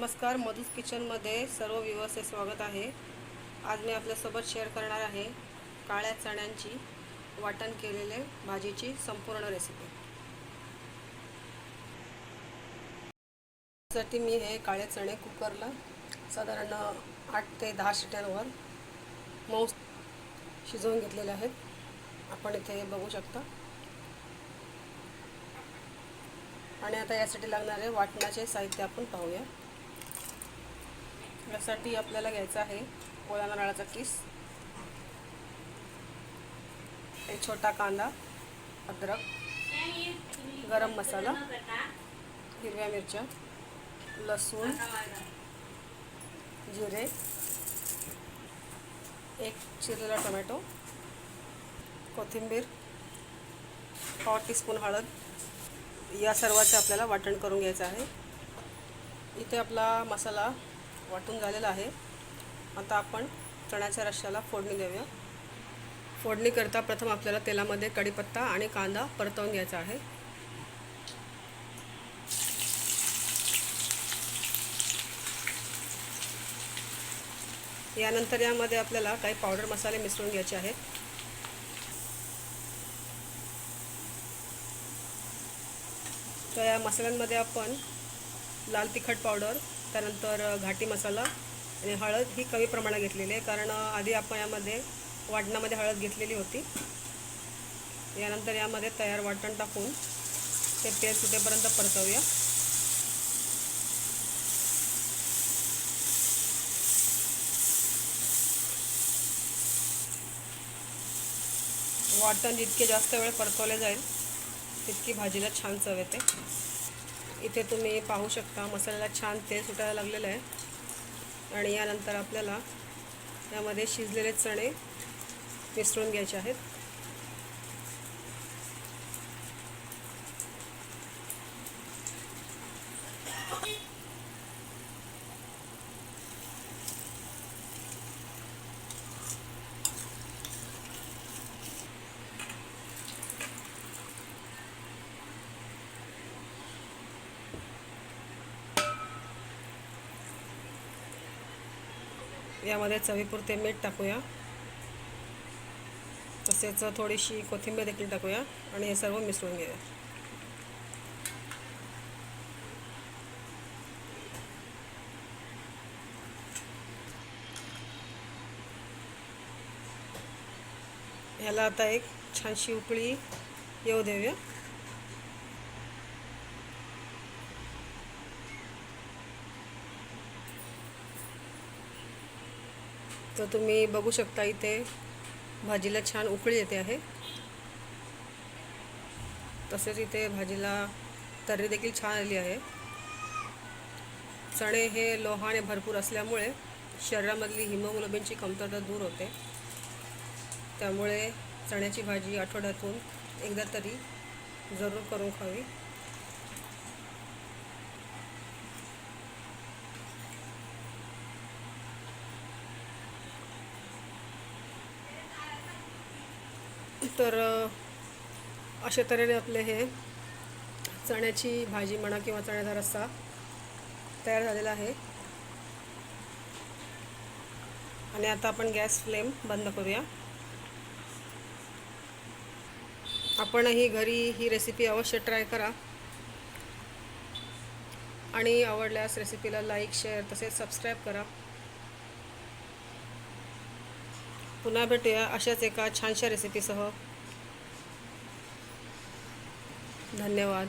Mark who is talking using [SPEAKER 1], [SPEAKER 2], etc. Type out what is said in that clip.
[SPEAKER 1] नमस्कार मधुस किचनमध्ये सर्व व्ह्युअर्सचे स्वागत आहे. आज मी आपल्यासोबत शेअर करणार आहे काळ्या चण्यांची वाटण केलेले भाजीची संपूर्ण रेसिपी त्यासाठी मी हे काळे चणे कुकरला साधारण आठ ते दहा शिट्यांवर मऊ शिजवून घेतलेले आहेत. आपण इथे बघू शकता. आणि आता यासाठी लागणारे वाटणाचे साहित्य आपण पाहूया. यासाठी आपल्याला घ्यायचं आहे ओला नारळाचा किस. एक छोटा कांदा अद्रक गरम मसाला हिरव्या मिरच्या लसूण जिरे एक चिरलेला टोमॅटो कोथिंबीर पाव टीस्पून हळद या सर्वाचे आपल्याला वाटण करून घ्यायचं आहे. इथे आपला मसाला वाटून झालेलं आहे. आता आपण चण्याच्या रश्श्याला फोडणी देऊया. फोडणीकरता प्रथम आपल्याला तेलामध्ये कढीपत्ता आणि कांदा परतवून घ्यायचा आहे. यानंतर यामध्ये आपल्याला काही पावडर मसाले मिसळून घ्यायचे आहेत. तर या मसाल्यांमध्ये आपण लाल तिखट पावडर त्यानंतर घाटी मसाला आणि हळद ही कमी प्रमाणात घेतलेली आहे. कारण आधी आपण यामध्ये वाटणामध्ये हळद घेतलेली होती. यानंतर यामध्ये तयार वाटण टाकून ते तेल सुटेपर्यंत परतवूया. वाटण जितके जास्त वेळ परतवले जाईल तितकी भाजीला छान चव येते. इथे तुम्ही पाहू शकता मसाल्याला छान तेल सुटायला लागलेलं आहे. आणि यानंतर आपल्याला यामध्ये शिजलेले चणे मिसळून घ्यायचे आहेत. यामध्ये चवीपुरते मीठ टाकूया. तसेच थोडीशी कोथिंबीर देखील टाकूया आणि हे सर्व मिसळून घेऊया. ह्याला आता एक छानशी उकळी येऊ देऊया. तर तुम्ही बघू शकता इथे भाजीला छान उकळी येते आहे. तसेच इथे भाजीला तर्री देखील छान आली आहे. चणे हे लोहाने भरपूर असल्यामुळे शरीरामधली हिमोग्लोबिनची कमतरता दूर होते. त्यामुळे चण्याची भाजी आठवड्यातून एकदा तरी जरूर करून खावी. तर अशा तऱ्हेने आपले हे चण्याची भाजी म्हणा किंवा चण्याचा रस्सा तयार झालेला आहे. आणि आता आपण गॅस फ्लेम बंद करूया. आपणही घरी ही रेसिपी अवश्य ट्राय करा. आणि आवडल्यास रेसिपीला लाईक शेअर तसेच सबस्क्राईब करा. पुन्हा भेटूया अशाच एका छानशा रेसिपीसह धन्यवाद.